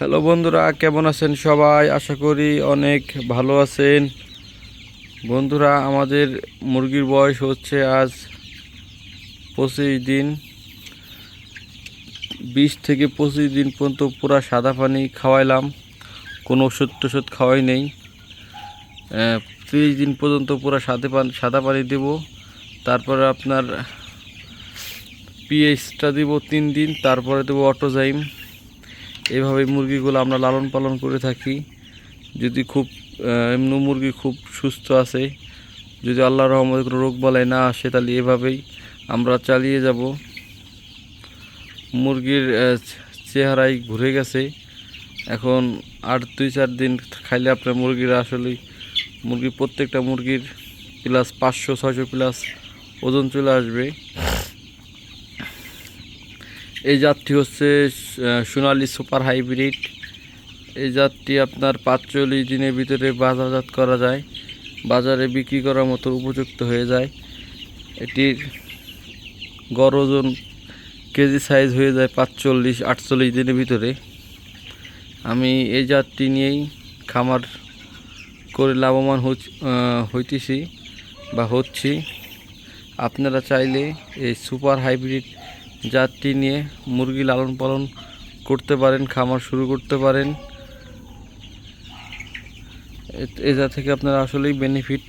Hello বন্ধুরা, কেমন আছেন সবাই? আশা করি অনেক ভালো আছেন। বন্ধুরা, আমাদের মুরগির বয়স হচ্ছে আজ পঁচিশ দিন। বিশ থেকে পঁচিশ দিন পর্যন্ত পুরা সাদা পানি খাওয়াইলাম। কোনো ওষুধ টষুধ খাওয়াই নেই। তিরিশ দিন পর্যন্ত পুরা সাদা পানি সাদা পানি দেব। তারপরে আপনার পিএইচটা দিব তিন দিন, তারপরে দেবো অটোজাইম। এইভাবে মুরগিগুলো আমরা লালন পালন করে থাকি। যদি খুব এমনি মুরগি খুব সুস্থ আছে, যদি আল্লাহ রহমতে কোনো রোগ বালাই না আসে, তাহলে এভাবেই আমরা চালিয়ে যাব। মুরগির চেহারাই ঘুরে গেছে। এখন আর দুই, চার দিন খাইলে আপনার মুরগির আসলে মুরগি প্রত্যেকটা মুরগির প্লাস পাঁচশো, ছয়শো প্লাস ওজন চলে আসবে। এই জাতটি হচ্ছে সোনালি সুপার হাইব্রিড। এই জাতটি আপনার পাঁচচল্লিশ দিনের ভিতরে বাজারজাত করা যায়। বাজারে বিক্রি করার মতো উপযুক্ত হয়ে যায়। এটির গড় ওজন কেজি সাইজ হয়ে যায় পাঁচচল্লিশ, আটচল্লিশ দিনের ভিতরে। আমি এই জাতটি নিয়েই খামার করে লাভবান হইতেছি বা হচ্ছি। আপনারা চাইলে এই সুপার হাইব্রিড জাতটি নিয়ে মুরগি লালন পালন করতে পারেন, খামার শুরু করতে পারেন। এ- এ জাত থেকে আপনারা আসলেই বেনিফিট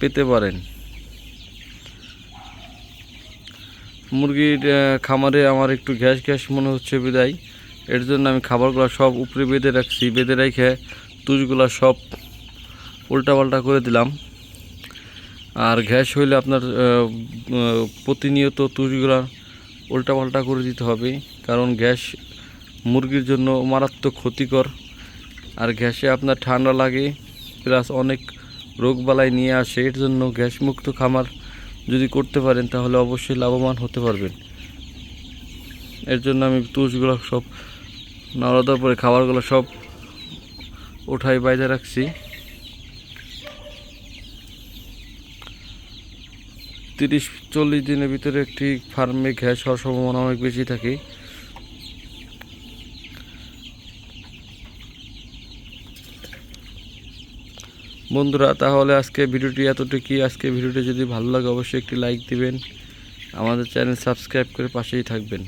পেতে পারেন। মুরগির খামারে আমার একটু গ্যাস গ্যাস মনে হচ্ছে বিদায়। এর জন্য আমি খাবারগুলো সব উপরে বেঁধে রাখছি, বেঁধে রেখে তুষগুলো সব উল্টাপাল্টা করে দিলাম। আর গ্যাস হইলে আপনার প্রতিনিয়ত তুষগুলো উল্টাপাল্টা করে দিতে হবে, কারণ গ্যাস মুরগির জন্য মারাত্মক ক্ষতিকর। আর গ্যাসে আপনার ঠান্ডা লাগে, প্লাস অনেক রোগবালাই নিয়ে আসে, এর জন্য গ্যাস মুক্ত খামার যদি করতে পারেন, তাহলে অবশ্যই লাভবান হতে পারবেন। এর জন্য আমি তুষগুলো সব নাড়া পরে খাবারগুলো সব উঠাই বাইরে রাখছি। তিরিশ, চল্লিশ দিনের ভিতরে একটি ফার্মে ঘ্যাস হওয়ার সম্ভাবনা অনেক বেশি থাকে। বন্ধুরা, তাহলে আজকে ভিডিওটি এতটুকুই। আজকে ভিডিওটি যদি ভালো লাগে, অবশ্যই একটি লাইক দিবেন। আমাদের চ্যানেল সাবস্ক্রাইব করে পাশেই থাকবেন।